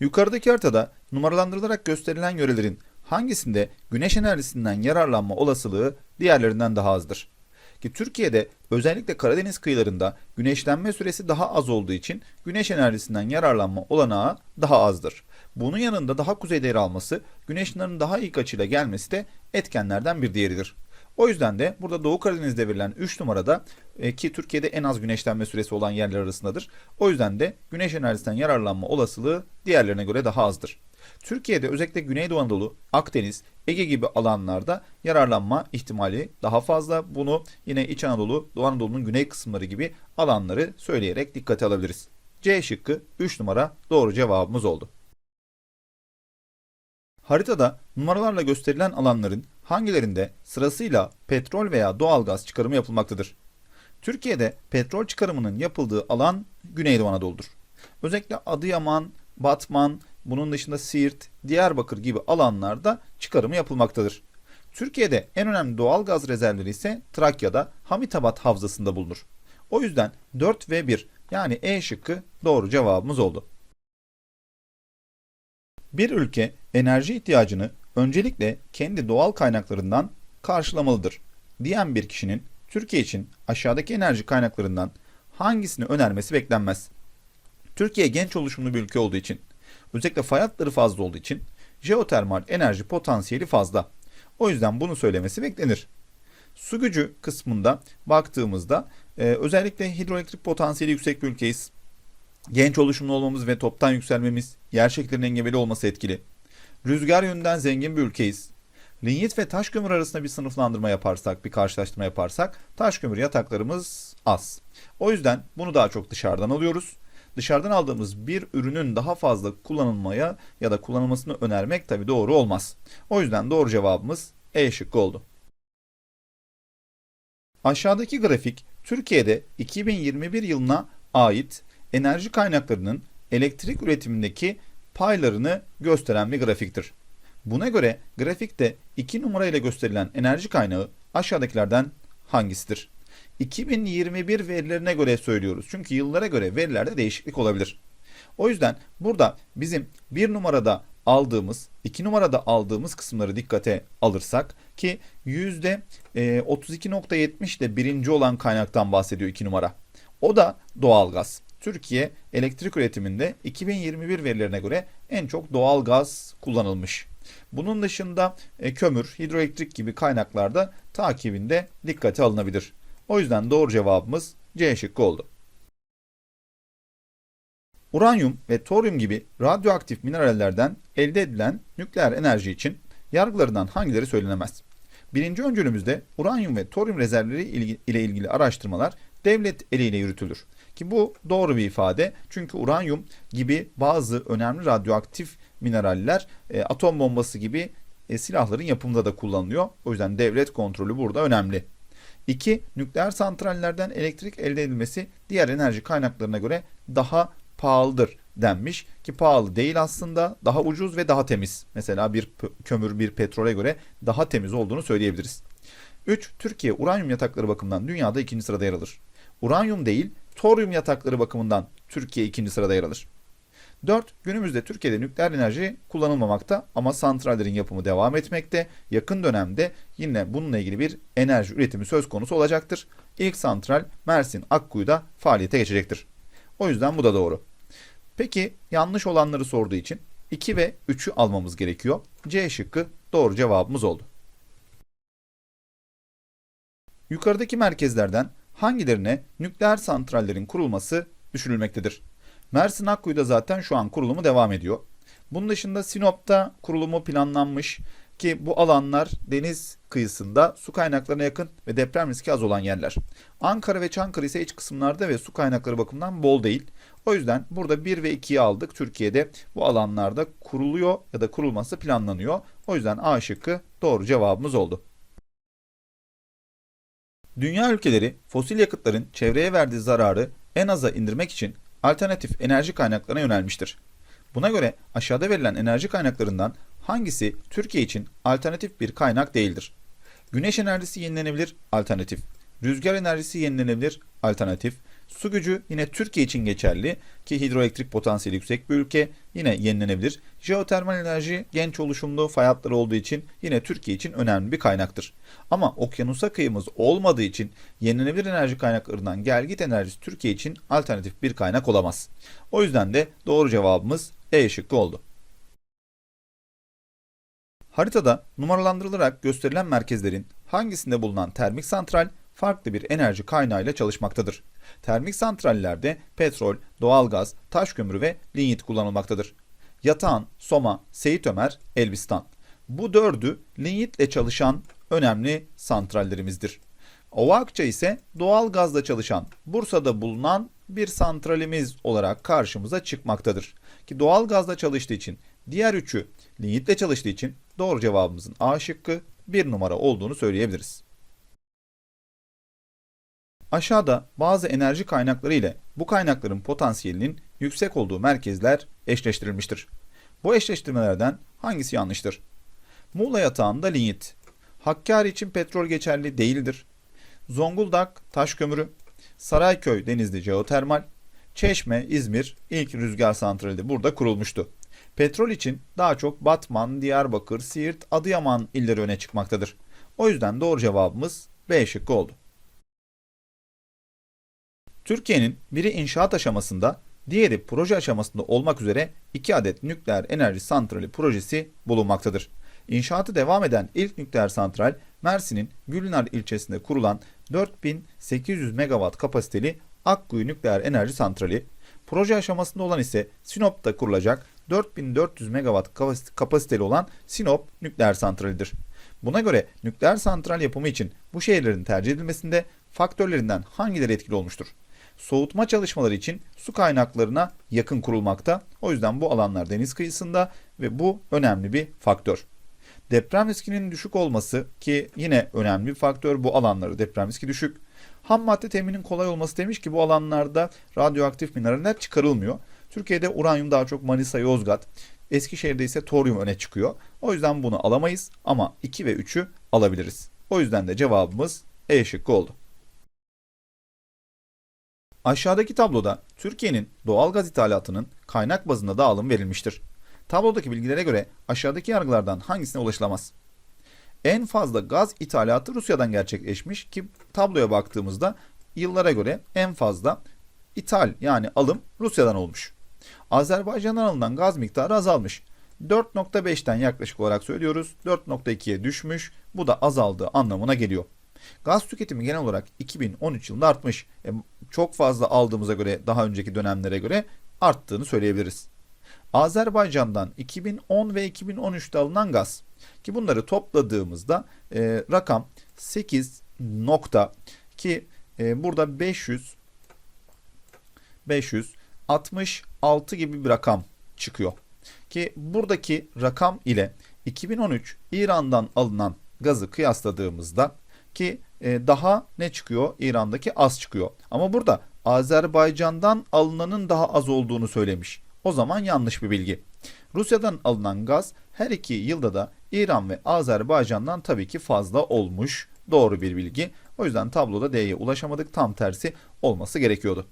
Yukarıdaki haritada numaralandırılarak gösterilen yörelerin hangisinde güneş enerjisinden yararlanma olasılığı diğerlerinden daha azdır? Ki Türkiye'de özellikle Karadeniz kıyılarında güneşlenme süresi daha az olduğu için güneş enerjisinden yararlanma olanağı daha azdır. Bunun yanında daha kuzeyde yer alması, güneş ışınlarının daha ilk açıyla gelmesi de etkenlerden bir diğeridir. O yüzden de burada Doğu Karadeniz'de verilen 3 numarada e, ki Türkiye'de en az güneşlenme süresi olan yerler arasındadır. O yüzden de güneş enerjisinden yararlanma olasılığı diğerlerine göre daha azdır. Türkiye'de özellikle Güneydoğu Anadolu, Akdeniz, Ege gibi alanlarda yararlanma ihtimali daha fazla. Bunu yine İç Anadolu, Doğu Anadolu'nun güney kısımları gibi alanları söyleyerek dikkate alabiliriz. C şıkkı 3 numara doğru cevabımız oldu. Haritada numaralarla gösterilen alanların hangilerinde sırasıyla petrol veya doğalgaz çıkarımı yapılmaktadır? Türkiye'de petrol çıkarımının yapıldığı alan Güneydoğu Anadolu'dur. Özellikle Adıyaman, Batman, bunun dışında Siirt, Diyarbakır gibi alanlarda çıkarımı yapılmaktadır. Türkiye'de en önemli doğal gaz rezervleri ise Trakya'da Hamitabat Havzası'nda bulunur. O yüzden 4 ve 1 yani E şıkkı doğru cevabımız oldu. Bir ülke enerji ihtiyacını öncelikle kendi doğal kaynaklarından karşılamalıdır diyen bir kişinin Türkiye için aşağıdaki enerji kaynaklarından hangisini önermesi beklenmez. Türkiye genç oluşumlu bir ülke olduğu için, özellikle fay fazla olduğu için jeotermal enerji potansiyeli fazla. O yüzden bunu söylemesi beklenir. Su gücü kısmında baktığımızda e, özellikle hidroelektrik potansiyeli yüksek bir ülkeyiz. Genç oluşumlu olmamız ve toptan yükselmemiz, yer şekillerinin engebeli olması etkili. Rüzgar yönünden zengin bir ülkeyiz. Linyit ve taş kömür arasında bir sınıflandırma yaparsak, bir karşılaştırma yaparsak taş kömür yataklarımız az. O yüzden bunu daha çok dışarıdan alıyoruz. Dışarıdan aldığımız bir ürünün daha fazla kullanılmaya ya da kullanılmasını önermek tabi doğru olmaz. O yüzden doğru cevabımız E şıkkı oldu. Aşağıdaki grafik Türkiye'de 2021 yılına ait enerji kaynaklarının elektrik üretimindeki paylarını gösteren bir grafiktir. Buna göre grafikte 2 numara ile gösterilen enerji kaynağı aşağıdakilerden hangisidir? 2021 verilerine göre söylüyoruz. Çünkü yıllara göre verilerde değişiklik olabilir. O yüzden burada bizim bir numarada aldığımız, iki numarada aldığımız kısımları dikkate alırsak ki yüzde 32.70 de birinci olan kaynaktan bahsediyor iki numara. O da doğalgaz. Türkiye elektrik üretiminde 2021 verilerine göre en çok doğal gaz kullanılmış. Bunun dışında e, kömür, hidroelektrik gibi kaynaklarda takibinde dikkate alınabilir. O yüzden doğru cevabımız C şıkkı oldu. Uranyum ve toryum gibi radyoaktif minerallerden elde edilen nükleer enerji için yargılarından hangileri söylenemez? Birinci öncülümüzde uranyum ve toryum rezervleri ile ilgili araştırmalar devlet eliyle yürütülür. Ki bu doğru bir ifade. Çünkü uranyum gibi bazı önemli radyoaktif mineraller e, atom bombası gibi e, silahların yapımında da kullanılıyor. O yüzden devlet kontrolü burada önemli. 2. Nükleer santrallerden elektrik elde edilmesi diğer enerji kaynaklarına göre daha pahalıdır denmiş ki pahalı değil aslında daha ucuz ve daha temiz. Mesela bir kömür bir petrole göre daha temiz olduğunu söyleyebiliriz. 3. Türkiye uranyum yatakları bakımından dünyada ikinci sırada yer alır. Uranyum değil toryum yatakları bakımından Türkiye ikinci sırada yer alır. 4. Günümüzde Türkiye'de nükleer enerji kullanılmamakta ama santrallerin yapımı devam etmekte. Yakın dönemde yine bununla ilgili bir enerji üretimi söz konusu olacaktır. İlk santral Mersin Akkuyu'da faaliyete geçecektir. O yüzden bu da doğru. Peki yanlış olanları sorduğu için 2 ve 3'ü almamız gerekiyor. C şıkkı doğru cevabımız oldu. Yukarıdaki merkezlerden hangilerine nükleer santrallerin kurulması düşünülmektedir? Mersin Akkuyu'da zaten şu an kurulumu devam ediyor. Bunun dışında Sinop'ta kurulumu planlanmış ki bu alanlar deniz kıyısında su kaynaklarına yakın ve deprem riski az olan yerler. Ankara ve Çankırı ise iç kısımlarda ve su kaynakları bakımından bol değil. O yüzden burada 1 ve 2'yi aldık. Türkiye'de bu alanlarda kuruluyor ya da kurulması planlanıyor. O yüzden A şıkkı doğru cevabımız oldu. Dünya ülkeleri fosil yakıtların çevreye verdiği zararı en aza indirmek için alternatif enerji kaynaklarına yönelmiştir. Buna göre aşağıda verilen enerji kaynaklarından hangisi Türkiye için alternatif bir kaynak değildir? Güneş enerjisi yenilenebilir alternatif. Rüzgar enerjisi yenilenebilir alternatif. Su gücü yine Türkiye için geçerli ki hidroelektrik potansiyeli yüksek bir ülke yine yenilenebilir. Jeotermal enerji genç oluşumlu fay hatları olduğu için yine Türkiye için önemli bir kaynaktır. Ama okyanusa kıyımız olmadığı için yenilenebilir enerji kaynaklarından gelgit enerjisi Türkiye için alternatif bir kaynak olamaz. O yüzden de doğru cevabımız E şıkkı oldu. Haritada numaralandırılarak gösterilen merkezlerin hangisinde bulunan termik santral farklı bir enerji kaynağıyla çalışmaktadır. Termik santrallerde petrol, doğalgaz, taş kömürü ve linyit kullanılmaktadır. Yatağan, Soma, Seyit Ömer, Elbistan. Bu dördü linyitle çalışan önemli santrallerimizdir. Ova ise doğal gazla çalışan Bursa'da bulunan bir santralimiz olarak karşımıza çıkmaktadır. Ki doğal gazla çalıştığı için diğer üçü linyitle çalıştığı için doğru cevabımızın A şıkkı bir numara olduğunu söyleyebiliriz. Aşağıda bazı enerji kaynakları ile bu kaynakların potansiyelinin yüksek olduğu merkezler eşleştirilmiştir. Bu eşleştirmelerden hangisi yanlıştır? Muğla yatağında linyit. Hakkari için petrol geçerli değildir. Zonguldak taş kömürü. Sarayköy denizli jeotermal. Çeşme, İzmir ilk rüzgar santrali burada kurulmuştu. Petrol için daha çok Batman, Diyarbakır, Siirt, Adıyaman illeri öne çıkmaktadır. O yüzden doğru cevabımız B şıkkı oldu. Türkiye'nin biri inşaat aşamasında, diğeri proje aşamasında olmak üzere iki adet nükleer enerji santrali projesi bulunmaktadır. İnşaatı devam eden ilk nükleer santral Mersin'in Gülnar ilçesinde kurulan 4800 megawatt kapasiteli Akkuyu Nükleer Enerji Santrali, proje aşamasında olan ise Sinop'ta kurulacak 4400 megawatt kapasiteli olan Sinop Nükleer Santralidir. Buna göre nükleer santral yapımı için bu şehirlerin tercih edilmesinde faktörlerinden hangileri etkili olmuştur? Soğutma çalışmaları için su kaynaklarına yakın kurulmakta. O yüzden bu alanlar deniz kıyısında ve bu önemli bir faktör. Deprem riskinin düşük olması ki yine önemli bir faktör bu alanları deprem riski düşük. Ham madde teminin kolay olması demiş ki bu alanlarda radyoaktif mineraller çıkarılmıyor. Türkiye'de uranyum daha çok Manisa, Yozgat. Eskişehir'de ise toryum öne çıkıyor. O yüzden bunu alamayız ama 2 ve 3'ü alabiliriz. O yüzden de cevabımız E şıkkı oldu. Aşağıdaki tabloda Türkiye'nin doğal gaz ithalatının kaynak bazında dağılım verilmiştir. Tablodaki bilgilere göre aşağıdaki yargılardan hangisine ulaşılamaz? En fazla gaz ithalatı Rusya'dan gerçekleşmiş ki tabloya baktığımızda yıllara göre en fazla ithal yani alım Rusya'dan olmuş. Azerbaycan'dan alınan gaz miktarı azalmış. 4.5'ten yaklaşık olarak söylüyoruz 4.2'ye düşmüş. Bu da azaldığı anlamına geliyor. Gaz tüketimi genel olarak 2013 yılında artmış. E, çok fazla aldığımıza göre daha önceki dönemlere göre arttığını söyleyebiliriz. Azerbaycan'dan 2010 ve 2013'te alınan gaz ki bunları topladığımızda e, rakam 8 nokta ki e, burada 500 566 gibi bir rakam çıkıyor. Ki buradaki rakam ile 2013 İran'dan alınan gazı kıyasladığımızda ki e, daha ne çıkıyor? İran'daki az çıkıyor. Ama burada Azerbaycan'dan alınanın daha az olduğunu söylemiş. O zaman yanlış bir bilgi. Rusya'dan alınan gaz her iki yılda da İran ve Azerbaycan'dan tabii ki fazla olmuş. Doğru bir bilgi. O yüzden tabloda D'ye ulaşamadık. Tam tersi olması gerekiyordu.